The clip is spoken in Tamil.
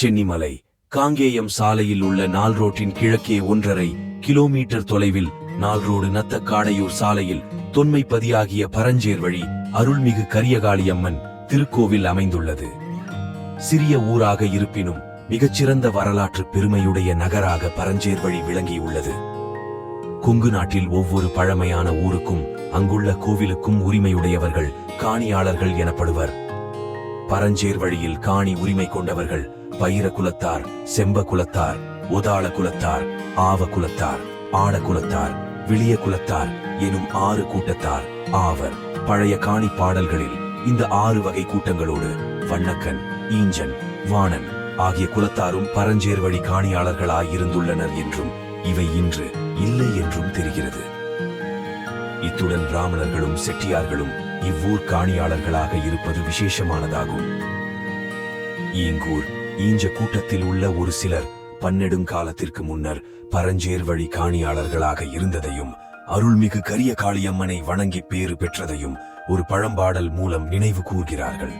சென்னிமலை காங்கேயம் சாலையில் உள்ள நால் ரோட்டின் கிழக்கே ஒன்றரை கிலோமீட்டர் தொலைவில் நால் ரோடு நத்த காடையூர் சாலையில் தொன்மைப்பதியாகிய பரஞ்சேர் வழி அருள்மிகு கரியகாளியம்மன் திருக்கோவில் அமைந்துள்ளது. சிறிய ஊராக இருப்பினும் மிகச்சிறந்த வரலாற்று பெருமையுடைய நகராக பரஞ்சேர் வழி விளங்கியுள்ளது. கொங்கு நாட்டில் ஒவ்வொரு பழமையான ஊருக்கும் அங்குள்ள கோவிலுக்கும் உரிமையுடையவர்கள் காணியாளர்கள் எனப்படுவர். பரஞ்சேர் வழியில் காணி உரிமை கொண்டவர்கள் பயிர குலத்தார் செம்ப குலத்தார் உதாள குலத்தார் ஆவ குலத்தார் ஆட குலத்தார் விளிய குலத்தார் எனும் ஆறு கூட்டத்தார் ஆவர். பழைய காணி பாடல்களில் இந்த ஆறு வகை கூட்டங்களோடு வண்ணக்கன் ஈஞ்சன் வாணன் ஆகிய குலத்தாரும் பரஞ்சேர் வழி காணியாளர்களாய் இருந்துள்ளனர் என்றும் இவை இன்று இல்லை என்றும் தெரிகிறது. இத்துடன் பிராமணர்களும் செட்டியார்களும் இவ்வூர் காணியாளர்களாக இருப்பது விசேஷமானதாகும். ஈங்கூர் ஈஞ்ச கூட்டத்தில் உள்ள ஒரு சிலர் பன்னெடுங்காலத்திற்கு முன்னர் பரஞ்சேர் வழி காணியாளர்களாக இருந்ததையும் அருள்மிகு கரிய காளியம்மனை வணங்கி பேறு பெற்றதையும் ஒரு பழம்பாடல் மூலம் நினைவு கூர்கிறார்கள்.